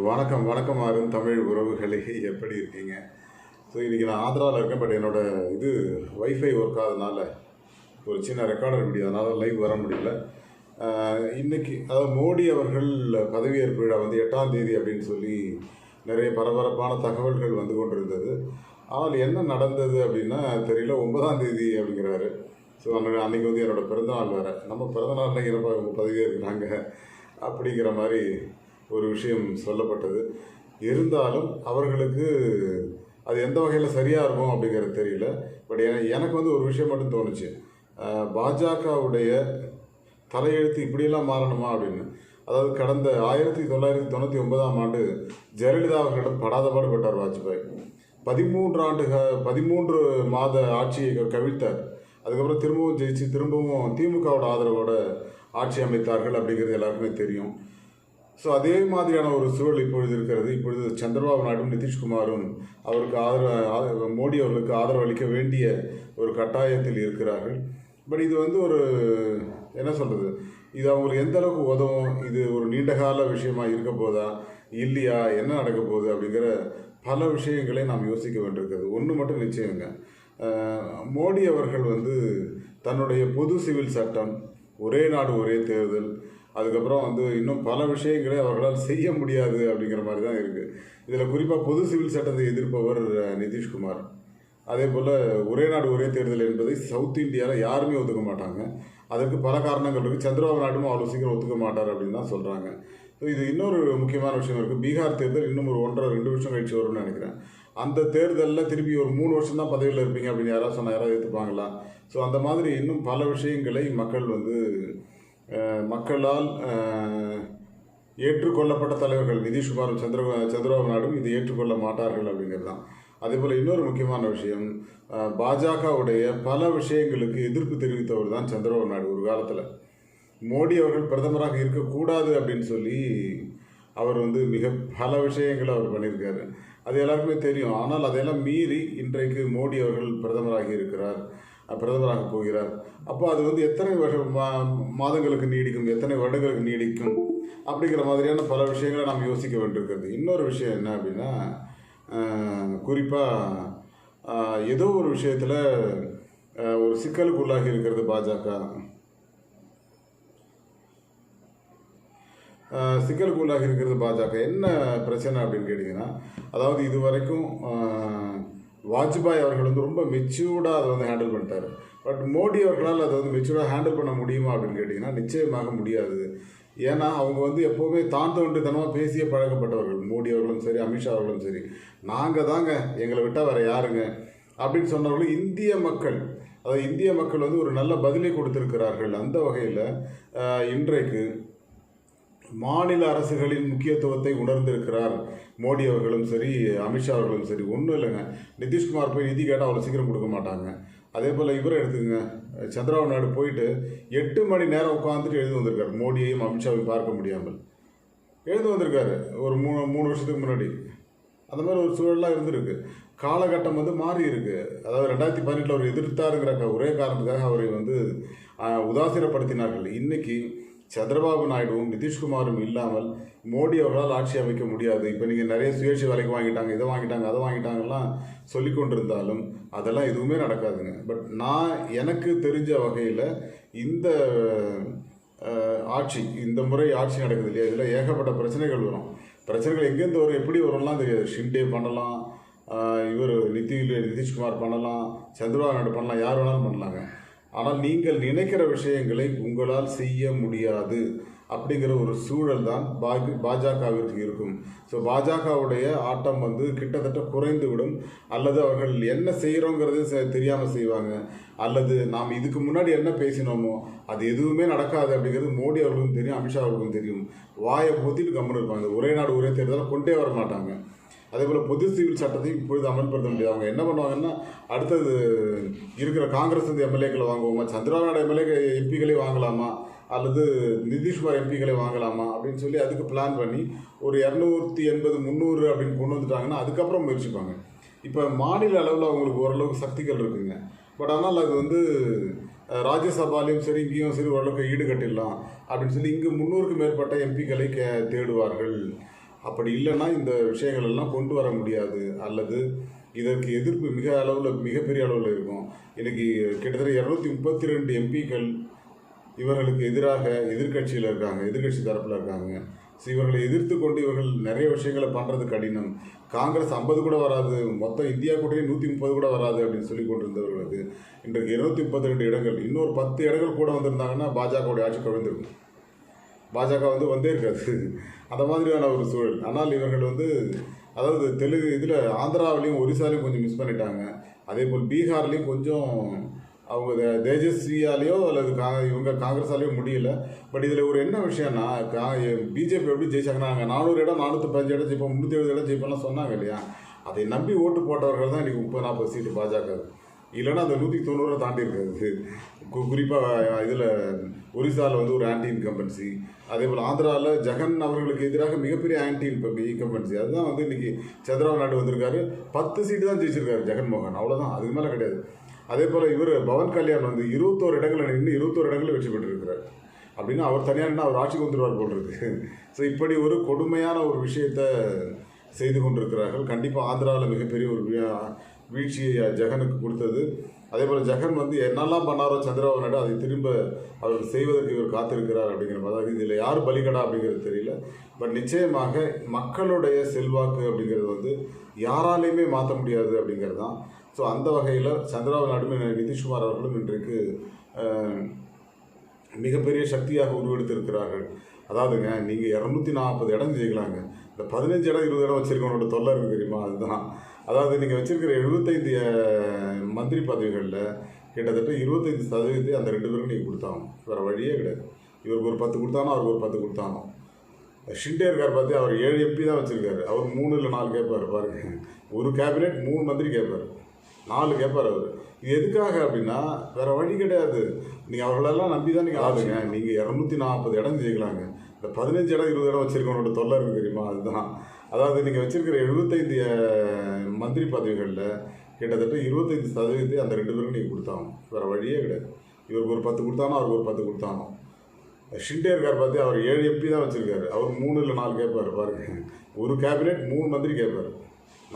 வணக்கம் வணக்கம் அருண் தமிழ் உறவுகளே எப்படி இருக்கீங்க? ஸோ இன்றைக்கி நான் ஆந்திராவில் இருக்கேன் பட் என்னோடய இது ஒய்ஃபை ஒர்க் ஆகாதனால ஒரு சின்ன ரெக்கார்டர் வீடியோ அதனால் லைவ் வர முடியல. இன்றைக்கி அதாவது மோடி அவர்கள் பதவியேற்பு விழா வந்து எட்டாம் தேதி அப்படின்னு சொல்லி நிறைய பரபரப்பான தகவல்கள் வந்து கொண்டிருந்தது. ஆனால் என்ன நடந்தது அப்படின்னா தெரியல ஒன்பதாம் தேதி அப்படிங்கிறாரு. ஸோ அந்த அன்றைக்கி வந்து என்னோடய பிறந்தநாள் வேறு. நம்ம பிறந்தநாளில் என்னப்பா பதவியேற்கிறாங்க அப்படிங்கிற மாதிரி ஒரு விஷயம் சொல்லப்பட்டது. இருந்தாலும் அவர்களுக்கு அது எந்த வகையில் சரியாக இருக்கும் அப்படிங்கிறது தெரியல. பட் எனக்கு வந்து ஒரு விஷயம் மட்டும் தோணுச்சு. பாஜகவுடைய தலையெழுத்து இப்படியெல்லாம் மாறணுமா அப்படின்னு. அதாவது கடந்த ஆயிரத்தி தொள்ளாயிரத்தி தொண்ணூற்றி ஒன்பதாம் ஆண்டு ஜெயலலிதா அவர்களிடம் படாத பாடுபட்டார் வாஜ்பாய். பதிமூன்று ஆண்டு பதிமூன்று மாத ஆட்சியை க- கவிழ்த்தார். அதுக்கப்புறம் திரும்பவும் ஜெயிச்சு திரும்பவும் திமுகவோட ஆதரவோட ஆட்சி அமைத்தார்கள் அப்படிங்கிறது எல்லாருக்குமே தெரியும். ஸோ அதே மாதிரியான ஒரு சூழல் இப்பொழுது இருக்கிறது. இப்பொழுது சந்திரபாபு நாயுடும் நிதிஷ்குமாரும் அவருக்கு ஆதரவு மோடி அவர்களுக்கு ஆதரவு அளிக்க வேண்டிய ஒரு கட்டாயத்தில் இருக்கிறார்கள். பட் இது வந்து ஒரு என்ன சொல்கிறது இது அவங்களுக்கு எந்த அளவுக்கு உதவும்? இது ஒரு நீண்டகால விஷயமா இருக்க போதா? இல்லையா? என்ன நடக்க போகுது? அப்படிங்கிற பல விஷயங்களை நாம் யோசிக்க வேண்டியிருக்கிறது. ஒன்று மட்டும் நிச்சயங்க. மோடி அவர்கள் வந்து தன்னுடைய பொது சிவில் சட்டம் ஒரே நாடு ஒரே தேர்தல் அதுக்கப்புறம் வந்து இன்னும் பல விஷயங்களை அவர்களால் செய்ய முடியாது அப்படிங்கிற மாதிரி தான் இருக்குது இதில் குறிப்பாக பொது சிவில் சட்டத்தை எதிர்ப்பவர் நிதிஷ்குமார். அதே போல் ஒரே நாடு ஒரே தேர்தல் என்பதை சவுத் இந்தியாவில் யாருமே ஒத்துக்க மாட்டாங்க. அதற்கு பல காரணங்கள் இருக்குது சந்திரபாபு நாயுடும் அவ்வளோ சீக்கிரம் ஒத்துக்க மாட்டார் அப்படின்னு தான் சொல்கிறாங்க ஸோ இது இன்னொரு முக்கியமான விஷயம் இருக்குது பீகார் தேர்தல் இன்னும் ஒரு ஒன்றரை ரெண்டு வருஷம் கழிச்சு வரும்னு நினைக்கிறேன். அந்த தேர்தலில் திருப்பி ஒரு மூணு வருஷம் தான் பதவியில் இருப்பீங்க அப்படின்னு யாராவது சொன்னால் யாராவது ஏற்றுப்பாங்களா ஸோ அந்த மாதிரி இன்னும் பல விஷயங்களை மக்கள் வந்து மக்களால் ஏற்றுக்கொள்ளப்பட்ட தலைவர்கள் நிதிஷ்குமாரும் சந்திர சந்திரபாபு நாயுடும் இது ஏற்றுக்கொள்ள மாட்டார்கள் அப்படிங்கிறது தான் அதே போல் இன்னொரு முக்கியமான விஷயம் பாஜகவுடைய பல விஷயங்களுக்கு எதிர்ப்பு தெரிவித்தவர் தான் சந்திரபாபு நாயுடு ஒரு காலத்தில். மோடி அவர்கள் பிரதமராக இருக்கக்கூடாது அப்படின்னு சொல்லி அவர் வந்து மிக பல விஷயங்களை அவர் பண்ணியிருக்காரு. அது எல்லாருக்குமே தெரியும். ஆனால் அதையெல்லாம் மீறி இன்றைக்கு மோடி அவர்கள் பிரதமராகி இருக்கிறார். பிரதமராக போகிறார். அப்போ அது வந்து எத்தனை வருஷ மா- மாதங்களுக்கு நீடிக்கும் எத்தனை வருடங்களுக்கு நீடிக்கும் அப்படிங்கிற மாதிரியான பல விஷயங்களை நாம் யோசிக்க வேண்டியிருக்கிறது. இன்னொரு விஷயம் என்ன அப்படின்னா குறிப்பாக ஏதோ ஒரு விஷயத்தில் ஒரு சிக்கலுக்கு உள்ளாகி இருக்கிறது பாஜக. சிக்கலுக்கு உள்ளாகி இருக்கிறது பாஜக. என்ன பிரச்சனை அப்படின்னு கேட்டிங்கன்னா அதாவது இது வரைக்கும் வாஜ்பாய் அவர்கள் வந்து ரொம்ப மெச்சூர்டாக அதை வந்து ஹேண்டில் பண்ணிட்டார். பட் மோடி அவர்களால் அதை வந்து மெச்சூர்டாக ஹேண்டில் பண்ண முடியுமா அப்படின்னு கேட்டிங்கன்னா நிச்சயமாக முடியாது. ஏன்னா அவங்க வந்து எப்போவுமே தான் தோன்றித்தனமாக பேசிய பழக்கப்பட்டவர்கள். மோடி அவர்களும் சரி அமித்ஷா அவர்களும் சரி. நாங்கள் தாங்க எங்களை விட்டால் வேறு யாருங்க? அப்படின்னு சொன்னவர்கள் இந்திய மக்கள் அதாவது இந்திய மக்கள் வந்து ஒரு நல்ல பதிலை கொடுத்துருக்கிறார்கள். அந்த வகையில் இன்றைக்கு மாநில அரசுகளின் முக்கியத்துவத்தை உணர்ந்திருக்கிறார். மோடி அவர்களும் சரி அமித்ஷா அவர்களும் சரி ஒன்றும் இல்லைங்க. நிதிஷ்குமார் போய் நிதி கேட்டால் அவ்வளோ சீக்கிரம் கொடுக்க மாட்டாங்க. அதே போல் இவரை எடுத்துக்கோங்க. சந்திரபாபு நாயுடு போயிட்டு எட்டு மணி நேரம் உட்காந்துட்டு எழுதி வந்திருக்காரு. மோடியையும் அமித்ஷாவையும் பார்க்க முடியாமல். எழுதி வந்திருக்காரு. ஒரு மூணு மூணு வருஷத்துக்கு முன்னாடி. அந்த மாதிரி ஒரு சூழலாக இருந்திருக்கு. காலகட்டம் வந்து மாறி இருக்கு. அதாவது ரெண்டாயிரத்தி பதினெட்டில் அவர் எதிர்த்தாருங்கிற ஒரே காரணத்துக்காக அவரை வந்து உதாசீனப்படுத்தினார்கள். இன்னைக்கு சந்திரபாபு நாயுடுவும் நிதிஷ்குமாரும் இல்லாமல் மோடி அவர்களால் ஆட்சி அமைக்க முடியாது. இப்போ நீங்கள் நிறைய சுயேட்சை வேலைக்கு வாங்கிட்டாங்க இதை வாங்கிட்டாங்க அதை வாங்கிட்டாங்கலாம் சொல்லி கொண்டிருந்தாலும் அதெல்லாம் எதுவுமே நடக்காதுங்க. பட் நான் எனக்கு தெரிஞ்ச வகையில் இந்த ஆட்சி இந்த முறை ஆட்சி நடக்குது இல்லையா? இதில் ஏகப்பட்ட பிரச்சனைகள் வரும். பிரச்சனைகள் எங்கேருந்து வரும் எப்படி வரும்லாம் தெரியாது. ஷிண்டே பண்ணலாம் இவர் நிதி நிதிஷ்குமார் பண்ணலாம் சந்திரபாபு நாயுடு பண்ணலாம் யார் வேணாலும் பண்ணலாங்க. ஆனால் நீங்கள் நினைக்கிற விஷயங்களை உங்களால் செய்ய முடியாது அப்படிங்கிற ஒரு சூழல் தான் பாஜ பாஜகவிற்கு இருக்கும். ஸோ பாஜகவுடைய ஆட்டம் வந்து கிட்டத்தட்ட குறைந்து விடும் அல்லது அவர்கள் என்ன செய்கிறோங்கிறது தெரியாமல் செய்வாங்க. அல்லது நாம் இதுக்கு முன்னாடி என்ன பேசினோமோ அது எதுவுமே நடக்காது அப்படிங்கிறது மோடி அவர்களுக்கும் தெரியும் அமித்ஷா அவர்களுக்கும் தெரியும். வாயை பொத்திட்டு கம்முன்னு இருப்பாங்க. ஒரே நாடு ஒரே தேர்தலை கொண்டே வர மாட்டாங்க. அதே போல் பொது சிவில் சட்டத்தையும் இப்பொழுது அமல்படுத்த முடியாது அவங்க என்ன பண்ணுவாங்கன்னா அடுத்தது இருக்கிற காங்கிரஸ் வந்து எம்எல்ஏக்களை வாங்குவோமா? சந்திரபாபு நாயுடு எம்எல்ஏ எம்பிக்களை வாங்கலாமா? அல்லது நிதிஷ்குமார் எம்பிகளை வாங்கலாமா? அப்படின்னு சொல்லி அதுக்கு பிளான் பண்ணி ஒரு இரநூத்தி எண்பது முந்நூறு அப்படின்னு கொண்டு வந்துட்டாங்கன்னா அதுக்கப்புறம் முயற்சிப்பாங்க. இப்போ மாநில அளவில் அவங்களுக்கு ஓரளவுக்கு சக்திகள் இருக்குங்க. பட் ஆனால் அது வந்து ராஜ்யசபாலையும் சரி இங்கேயும் சரி ஓரளவுக்கு ஈடுகட்டிடலாம் அப்படின்னு சொல்லி இங்கே முந்நூறுக்கு மேற்பட்ட எம்பிக்களை கே தேடுவார்கள். அப்படி இல்லைன்னா இந்த விஷயங்கள் எல்லாம் கொண்டு வர முடியாது. அல்லது இதற்கு எதிர்ப்பு மிக அளவில் மிகப்பெரிய அளவில் இருக்கும். இன்னைக்கு கிட்டத்தட்ட இரநூத்தி முப்பத்தி ரெண்டு எம்பிக்கள் இவர்களுக்கு எதிராக எதிர்க்கட்சியில் இருக்காங்க எதிர்க்கட்சி தரப்பில் இருக்காங்க. ஸோ இவர்களை எதிர்த்து கொண்டு இவர்கள் நிறைய விஷயங்களை பண்ணுறது கடினம். காங்கிரஸ் ஐம்பது கூட வராது மொத்தம் இந்தியா கூட்டணி நூற்றி முப்பது கூட வராது அப்படின்னு சொல்லி கொண்டிருந்தவர்களுக்கு இன்றைக்கு இருநூத்தி முப்பத்தி ரெண்டு இடங்கள் இன்னொரு பத்து இடங்கள் கூட வந்திருந்தாங்கன்னா பாஜகவுடைய ஆட்சி குறைந்திருக்கும். பாஜக வந்து வந்தே இருக்காது. அந்த மாதிரியான ஒரு சூழல். ஆனால் இவர்கள் வந்து அதாவது தெலுங்கு இதில் ஆந்திராவிலையும் ஒரிசாலையும் கொஞ்சம் மிஸ் பண்ணிட்டாங்க. அதே போல் பீகார்லேயும் கொஞ்சம் அவங்க தேஜஸ்வியாலேயோ அல்லது கா இவங்க காங்கிரஸாலேயோ முடியல. பட் இதில் ஒரு என்ன விஷயம்னா கா பிஜேபி எப்படி ஜெயிச்சாங்கன்னா நாங்கள் நானூறு இடம் நானூற்றி பதினஞ்சு இடம் ஜெயிப்போம் முந்நூற்றி எழுபது இடம் ஜெயிப்போம்லாம் சொன்னாங்க இல்லையா? அதை நம்பி ஓட்டு போட்டவர்கள் தான் இன்றைக்கி முப்பது நாற்பது சீட்டு பாஜக. இல்லைன்னா அந்த நூற்றி தொண்ணூறை தாண்டி இருக்காது. குறிப்பாக இதில் ஒரிசாவில் வந்து ஒரு ஆன்டி இன்கம்பன்சி அதே போல் ஆந்திராவில் ஜெகன் அவர்களுக்கு எதிராக மிகப்பெரிய ஆன்டி இன்கம்பன்சி அதுதான் வந்து இன்றைக்கி சந்திரபாபு நாயுடு வந்திருக்காரு. பத்து சீட்டு தான் ஜெயிச்சிருக்காரு ஜெகன்மோகன் அவ்வளோதான் அதுக்கு மேலே கிடையாது. அதே போல் இவர் பவன் கல்யாண் வந்து இருபத்தோரு இடங்களில் நின்று இருபத்தோரு இடங்களில் வெற்றி பெற்றிருக்கிறார். அப்படின்னா அவர் தனியாக நின்று அவர் ஆட்சிக்கு வந்துடுவார் போல் இருக்கு. ஸோ இப்படி ஒரு கொடுமையான ஒரு விஷயத்தை செய்து கொண்டிருக்கிறார்கள். கண்டிப்பாக ஆந்திராவில் மிகப்பெரிய ஒரு வீழ்ச்சியை ஜெகனுக்கு கொடுத்தது. அதே போல் ஜெகன் வந்து என்னெல்லாம் பண்ணாரோ சந்திரபாபு நாயுடு அதை திரும்ப அவர் செய்வதற்கு இவர் காத்திருக்கிறார் அப்படிங்கிற மாதிரி அதாவது இதில் யார் பலிகடா அப்படிங்கிறது தெரியல. பட் நிச்சயமாக மக்களுடைய செல்வாக்கு அப்படிங்கிறது வந்து யாராலையுமே மாற்ற முடியாது அப்படிங்கிறது தான். ஸோ அந்த வகையில் சந்திரபாபு நாயுடு நிதிஷ்குமார் அவர்களும் இன்றைக்கு மிகப்பெரிய சக்தியாக உருவெடுத்திருக்கிறார்கள். அதாவதுங்க நீங்கள் இரநூத்தி நாற்பது இடம் ஜெயிக்கலாங்க. இந்த பதினஞ்சு இடம் இருபது இடம் வச்சிருக்கவனோட தொல்லை இருக்குது தெரியுமா? அதுதான். அதாவது நீங்கள் வச்சிருக்கிற எழுபத்தைந்து மந்திரி பதவிகளில் கிட்டத்தட்ட இருபத்தைந்து சதவீதத்தை அந்த ரெண்டு பேருக்கும் நீங்கள் கொடுத்தாங்க வேறு வழியே கிடையாது. இவருக்கு ஒரு பத்து கொடுத்தானோ அவருக்கு ஒரு பத்து கொடுத்தானோ ஷிண்டே இருக்கார் பார்த்து அவர் ஏழு எம்பி தான் வச்சுருக்காரு. அவர் மூணு இல்லை நாலு கேட்பார் பாருங்க. ஒரு கேபினெட் மூணு மந்திரி கேட்பார். நாலு கேட்பார் அவர். இது எதுக்காக அப்படின்னா வேறு வழி கிடையாது. நீங்கள் அவர்களெல்லாம் நம்பி தான் நீங்கள் ஆளுங்க. நீங்கள் இரநூத்தி நாற்பது இடம் ஜெயிக்கலாங்க. இந்த பதினஞ்சு இடம் இருபது இடம் வச்சுருக்கவனோட தொல்லை இருக்குது தெரியுமா? அதுதான். அதாவது நீங்கள் வச்சுருக்கிற எழுபத்தைந்து மந்திரி பதவிகளில் கிட்டத்தட்ட இருபத்தைந்து சதவீதத்தை அந்த ரெண்டு பேருக்கும் நீங்கள் கொடுத்தாங்க வேறு வழியே கிடையாது. இவருக்கு ஒரு பத்து கொடுத்தானோ அவருக்கு ஒரு பத்து கொடுத்தானோ ஷிண்டே இருக்கார் பார்த்து அவர் ஏழு எம்பி தான் வச்சுருக்காரு. அவர் மூணு இல்லை நாலு கேட்பார் பாருங்க. ஒரு கேபினெட் மூணு மந்திரி கேட்பார்.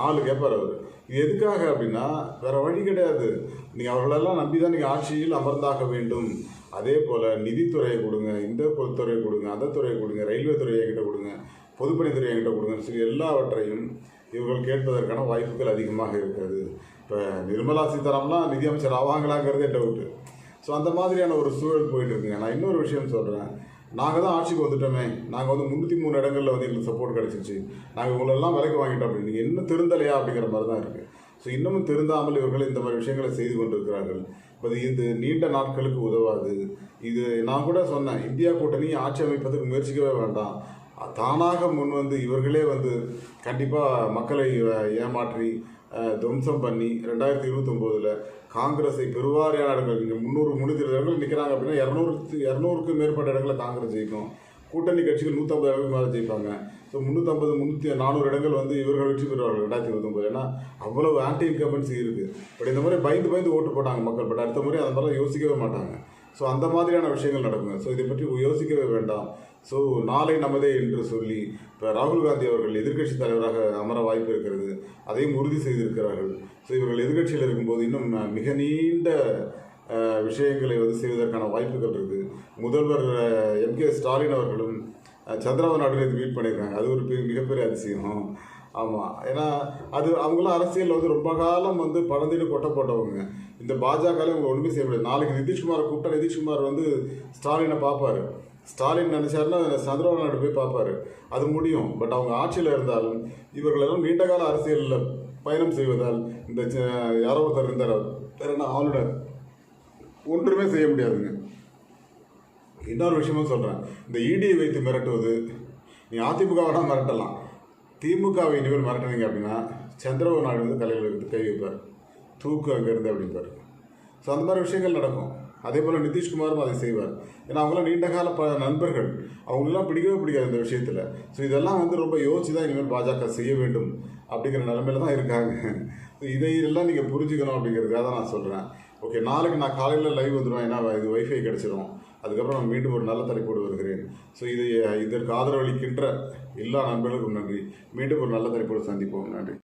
நாலு கேட்பார் அவர். இது எதுக்காக அப்படின்னா வேறு வழி கிடையாது. நீங்கள் அவர்களெல்லாம் நம்பி தான் நீங்கள் ஆட்சியில் அமர்ந்தாக வேண்டும். அதே போல் நிதித்துறையை கொடுங்க இந்த பொதுத்துறையை துறையை கொடுங்க அந்த துறையை கொடுங்க ரயில்வே துறையை என்கிட்ட கொடுங்க பொதுப்பணித்துறை என்கிட்ட கொடுங்கன்னு சொல்லி எல்லாவற்றையும் இவர்கள் கேட்பதற்கான வாய்ப்புகள் அதிகமாக இருக்கிறது. இப்போ நிர்மலா சீதாராம்லாம் நிதியமைச்சர் ஆவாங்களாங்கிறது என் டவுட்டு ஸோ அந்த மாதிரியான ஒரு சூழல் போயிட்டு இருக்குங்க நான் இன்னொரு விஷயம் சொல்கிறேன் நாங்கள் தான் ஆட்சிக்கு வந்துட்டோமே. நாங்கள் வந்து முந்நூற்றி மூணு இடங்களில் வந்து எங்களுக்கு சப்போர்ட் கிடச்சிச்சு. நாங்கள் உங்களெல்லாம் விலைக்கு வாங்கிட்டோம் அப்படின்னு. நீங்கள் இன்னும் திருந்தலையா அப்படிங்கிற மாதிரி தான் இருக்குது ஸோ இன்னமும் திருந்தாமல் இவர்கள் இந்த மாதிரி விஷயங்களை செய்து கொண்டிருக்கிறார்கள். பட் இது நீண்ட நாட்களுக்கு உதவாது. இது நான் கூட சொன்னேன் இந்தியா கூட்டணி ஆட்சி அமைப்பதற்கு முயற்சிக்கவே வேண்டாம். தானாக முன் வந்து இவர்களே வந்து கண்டிப்பாக மக்களை ஏமாற்றி துவம்சம் பண்ணி ரெண்டாயிரத்தி இருபத்தொம்போதில் காங்கிரஸை பெருவாரியான இடங்கள் இங்கே முந்நூறு முன்னூற்றி இடங்கள் நிற்கிறாங்க அப்படின்னா இரநூறு இரநூறுக்கு மேற்பட்ட இடங்களில் காங்கிரஸ் ஜெயிக்கும். கூட்டணி கட்சிகள் நூற்றம்பது இடங்கள் மேலே ஜெயிப்பாங்க. ஸோ முந்நூற்றம்பது முந்நூற்றி நானூறு இடங்கள் வந்து இவர்கள் வெற்றி பெறுவார்கள் ரெண்டாயிரத்தி இருபத்தொம்பது. ஏன்னா அவ்வளவு ஆன்டி இன்கம்பன்சி இருக்குது பட் இந்த மாதிரி பயந்து பயந்து ஓட்டு போட்டாங்க மக்கள். பட் அடுத்த முறை அந்த மாதிரிலாம் யோசிக்கவே மாட்டாங்க. ஸோ அந்த மாதிரியான விஷயங்கள் நடக்குங்க. ஸோ இதை பற்றி யோசிக்கவே வேண்டாம். ஸோ நாளை நமதே என்று சொல்லி இப்போ ராகுல் காந்தி அவர்கள் எதிர்க்கட்சி தலைவராக அமர வாய்ப்பு இருக்கிறது. அதையும் உறுதி செய்திருக்கிறார்கள். ஸோ இவர்கள் எதிர்க்கட்சியில் இருக்கும்போது இன்னும் மிக நீண்ட விஷயங்களை வந்து செய்வதற்கான வாய்ப்புகள் இருக்குது. முதல்வர் எம். கே. ஸ்டாலின் அவர்களும் அஹ், சந்திரபாபு நாயுடு மீட் பண்ணியிருக்காங்க. அது ஒரு பெரிய மிகப்பெரிய அதிசயம். ஆமாம் ஏன்னா அது அவங்களாம் அரசியலில் வந்து ரொம்ப காலம் வந்து பழந்திட்டு கொட்டை போட்டவங்க. இந்த பாஜகவில் இவங்க ஒன்றுமே செய்ய முடியாது. நாளைக்கு நிதிஷ்குமாரை கூப்பிட்டா நிதிஷ்குமார் வந்து ஸ்டாலினை பார்ப்பாரு ஸ்டாலின் நினச்சாருன்னா சந்திரபாபு நாயுடு போய் பார்ப்பாரு அது முடியும். பட் அவங்க ஆட்சியில் இருந்தாலும் இவர்களெல்லாம் நீண்டகால அரசியலில் பயணம் செய்வதால் இந்த ச- யாரோ ஒருத்தர் இருந்தார். வேறு பேர் என்ன? ஆளுநர். ஒன்றுமே செய்ய முடியாதுங்க. இன்னொரு விஷயமும் சொல்கிறேன் இந்த இடியை வைத்து மிரட்டுவது நீ அதிமுக மிரட்டலாம். திமுகவை இனிமேல் மிரட்டினீங்க அப்படின்னா சந்திரபாபு நாயுடு வந்து கலையில் எடுத்து கை வைப்பார். தூக்கு அங்கேருந்து அப்படிம்பார். ஸோ அந்த மாதிரி விஷயங்கள் நடக்கும். அதே போல் நிதிஷ்குமாரும் அதை செய்வார். ஏன்னா அவங்களாம் நீண்ட கால ப நண்பர்கள். அவங்களெல்லாம் பிடிக்கவே பிடிக்காது இந்த விஷயத்தில். ஸோ இதெல்லாம் வந்து ரொம்ப யோசிச்சு தான் இனிமேல் பாஜக செய்ய வேண்டும் அப்படிங்கிற நிலமையில தான் இருக்காங்க. ஸோ இதையெல்லாம் நீங்கள் புரிஞ்சுக்கணும் அப்படிங்கிறதுக்காக தான் நான் சொல்கிறேன் ஓகே நாளைக்கு நான் காலையில் லைவ் வந்துடுவேன் ஏன்னா இது வைஃபை கிடச்சிரும். அதுக்கப்புறம் நான் மீண்டும் ஒரு நல்ல தலைப்போடு வருகிறேன். ஸோ இது இதற்கு ஆதரவளிக்கின்ற எல்லா நண்பர்களுக்கும் நன்றி. மீண்டும் ஒரு நல்ல தலைப்போடு சந்திப்போம். நன்றி.